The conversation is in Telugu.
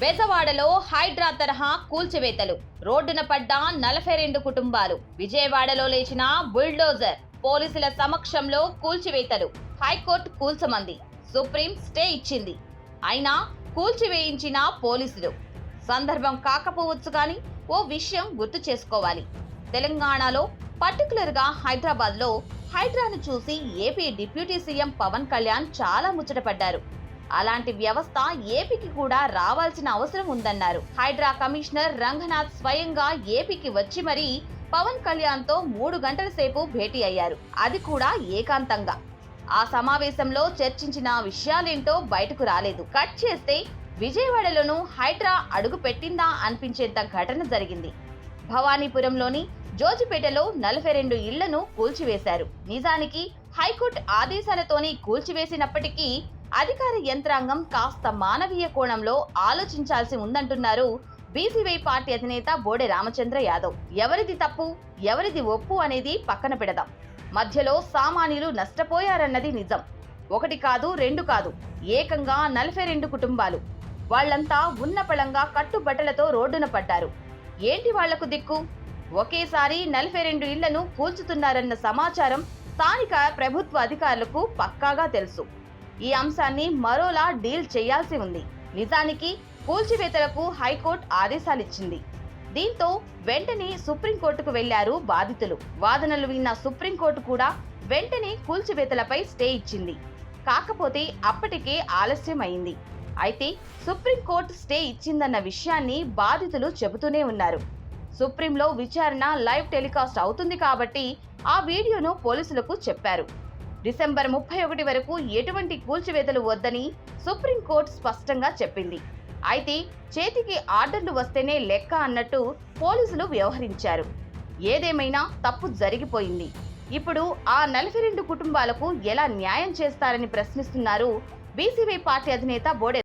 బెజవాడలో హైడ్రా తరహా కూల్చివేతలు. రోడ్డున పడ్డ నలభై రెండు కుటుంబాలు. విజయవాడలో లేచిన బుల్డోజర్ పోలీసుల సమక్షంలో కూల్చివేతలు. హైకోర్టు కూల్చమంది. సుప్రీం స్టే ఇచ్చింది. అయినా కూల్చివేయించిన పోలీసులు. సందర్భం కాకపోవచ్చు కానీ ఓ విషయం గుర్తు చేసుకోవాలి. తెలంగాణలో పర్టికులర్గా హైదరాబాద్లో హైడ్రాను చూసి AP deputy CM Pawan Kalyan చాలా ముచ్చటపడ్డారు. అలాంటి వ్యవస్థ ఏపీకి కూడా రావాల్సిన అవసరం ఉందన్నారు. హైడ్రా కమిషనర్ రంగనాథ్ స్వయంగా ఏపీకి వచ్చి మరీ పవన్ కళ్యాణ్తో మూడు గంటల సేపు భేటీ అయ్యారు. అది కూడా ఏకాంతంగా. ఆ సమావేశంలో చర్చించిన విషయాలేంటో బయటకు రాలేదు. కట్ చేస్తే విజయవాడలోనూ హైడ్రా అడుగు పెట్టిందా అనిపించేంత ఘటన జరిగింది. భవానీపురంలోని జోజిపేటలో నలభై రెండు ఇళ్ళను కూల్చివేశారు. నిజానికి హైకోర్టు ఆదేశాలతోనే కూల్చివేసినప్పటికీ అధికార యంత్రాంగం కాస్త మానవీయ కోణంలో ఆలోచించాల్సి ఉందంటున్నారు బీసీవై పార్టీ అధినేత బోడె రామచంద్ర యాదవ్. ఎవరిది తప్పు ఎవరిది ఒప్పు అనేది పక్కన పెడదాం. మధ్యలో సామాన్యులు నష్టపోయారన్నది నిజం. ఒకటి కాదు రెండు కాదు ఏకంగా నలభై రెండు కుటుంబాలు. వాళ్ళంతా ఉన్నపళంగా కట్టుబట్టలతో రోడ్డున పడ్డారు. ఏంటి వాళ్ళకు దిక్కు? ఒకేసారి నలభై రెండు ఇళ్ళను కూల్చుతున్నారన్న సమాచారం స్థానిక ప్రభుత్వ అధికారులకు పక్కాగా తెలుసు. ఈ అంశాన్ని మరోలా డీల్ చేయాల్సి ఉంది. నిజానికి కూల్చివేతలకు హైకోర్టు ఆదేశాలిచ్చింది. దీంతో వెంటనే సుప్రీంకోర్టుకు వెళ్ళారు బాధితులు. వాదనలు విన్న సుప్రీంకోర్టు కూడా వెంటనే కూల్చివేతలపై స్టే ఇచ్చింది. కాకపోతే అప్పటికే ఆలస్యం అయింది అయితే సుప్రీంకోర్టు స్టే ఇచ్చిందన్న విషయాన్ని బాధితులు చెబుతూనే ఉన్నారు. సుప్రీంలో విచారణ లైవ్ టెలికాస్ట్ అవుతుంది కాబట్టి ఆ వీడియోను పోలీసులకు చెప్పారు. డిసెంబర్ ముప్పై ఒకటి వరకు ఎటువంటి కూల్చివేతలు వద్దని సుప్రీంకోర్టు స్పష్టంగా చెప్పింది. అయితే చేతికి ఆర్డర్లు వస్తేనే లెక్క అన్నట్టు పోలీసులు వ్యవహరించారు. ఏదేమైనా తప్పు జరిగిపోయింది. ఇప్పుడు ఆ నలభై రెండు కుటుంబాలకు ఎలా న్యాయం చేస్తారని ప్రశ్నిస్తున్నారు బీసీవై పార్టీ అధినేత బోడే